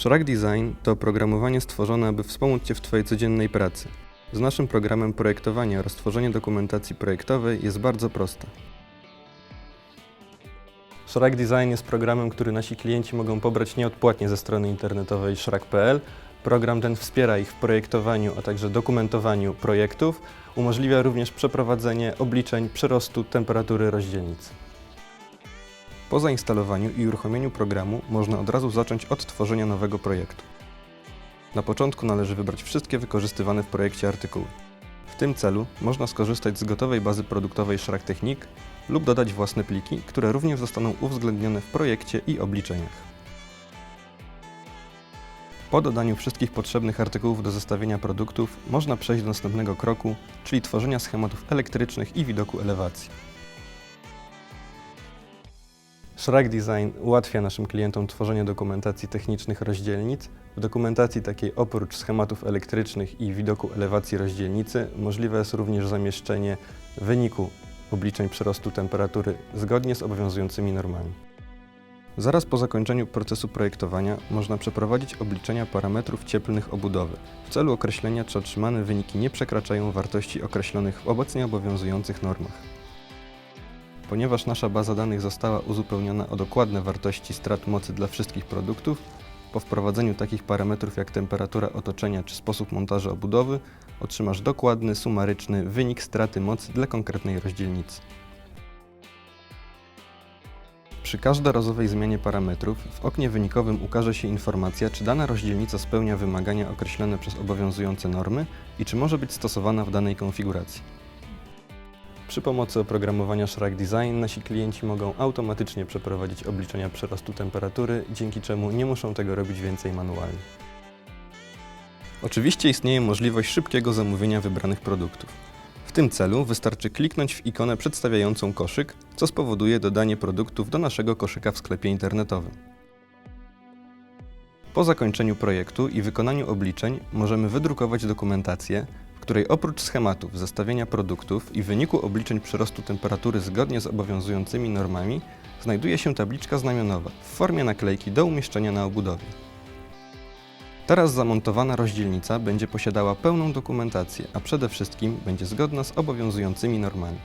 Shrak Design to oprogramowanie stworzone, aby wspomóc Cię w Twojej codziennej pracy. Z naszym programem projektowania oraz tworzenie dokumentacji projektowej jest bardzo proste. Shrak Design jest programem, który nasi klienci mogą pobrać nieodpłatnie ze strony internetowej shrak.pl. Program ten wspiera ich w projektowaniu, a także dokumentowaniu projektów. Umożliwia również przeprowadzenie obliczeń przyrostu temperatury rozdzielnicy. Po zainstalowaniu i uruchomieniu programu można od razu zacząć od tworzenia nowego projektu. Na początku należy wybrać wszystkie wykorzystywane w projekcie artykuły. W tym celu można skorzystać z gotowej bazy produktowej Shrak Technique lub dodać własne pliki, które również zostaną uwzględnione w projekcie i obliczeniach. Po dodaniu wszystkich potrzebnych artykułów do zestawienia produktów można przejść do następnego kroku, czyli tworzenia schematów elektrycznych i widoku elewacji. Shrak Design ułatwia naszym klientom tworzenie dokumentacji technicznych rozdzielnic. W dokumentacji takiej oprócz schematów elektrycznych i widoku elewacji rozdzielnicy możliwe jest również zamieszczenie wyniku obliczeń przyrostu temperatury zgodnie z obowiązującymi normami. Zaraz po zakończeniu procesu projektowania można przeprowadzić obliczenia parametrów cieplnych obudowy w celu określenia, czy otrzymane wyniki nie przekraczają wartości określonych w obecnie obowiązujących normach. Ponieważ nasza baza danych została uzupełniona o dokładne wartości strat mocy dla wszystkich produktów, po wprowadzeniu takich parametrów jak temperatura otoczenia czy sposób montażu obudowy, otrzymasz dokładny, sumaryczny wynik straty mocy dla konkretnej rozdzielnicy. Przy każdorazowej zmianie parametrów w oknie wynikowym ukaże się informacja, czy dana rozdzielnica spełnia wymagania określone przez obowiązujące normy i czy może być stosowana w danej konfiguracji. Przy pomocy oprogramowania Shrak Design nasi klienci mogą automatycznie przeprowadzić obliczenia przyrostu temperatury, dzięki czemu nie muszą tego robić więcej manualnie. Oczywiście istnieje możliwość szybkiego zamówienia wybranych produktów. W tym celu wystarczy kliknąć w ikonę przedstawiającą koszyk, co spowoduje dodanie produktów do naszego koszyka w sklepie internetowym. Po zakończeniu projektu i wykonaniu obliczeń możemy wydrukować dokumentację, której oprócz schematów zestawienia produktów i wyniku obliczeń przyrostu temperatury zgodnie z obowiązującymi normami znajduje się tabliczka znamionowa w formie naklejki do umieszczenia na obudowie. Teraz zamontowana rozdzielnica będzie posiadała pełną dokumentację, a przede wszystkim będzie zgodna z obowiązującymi normami.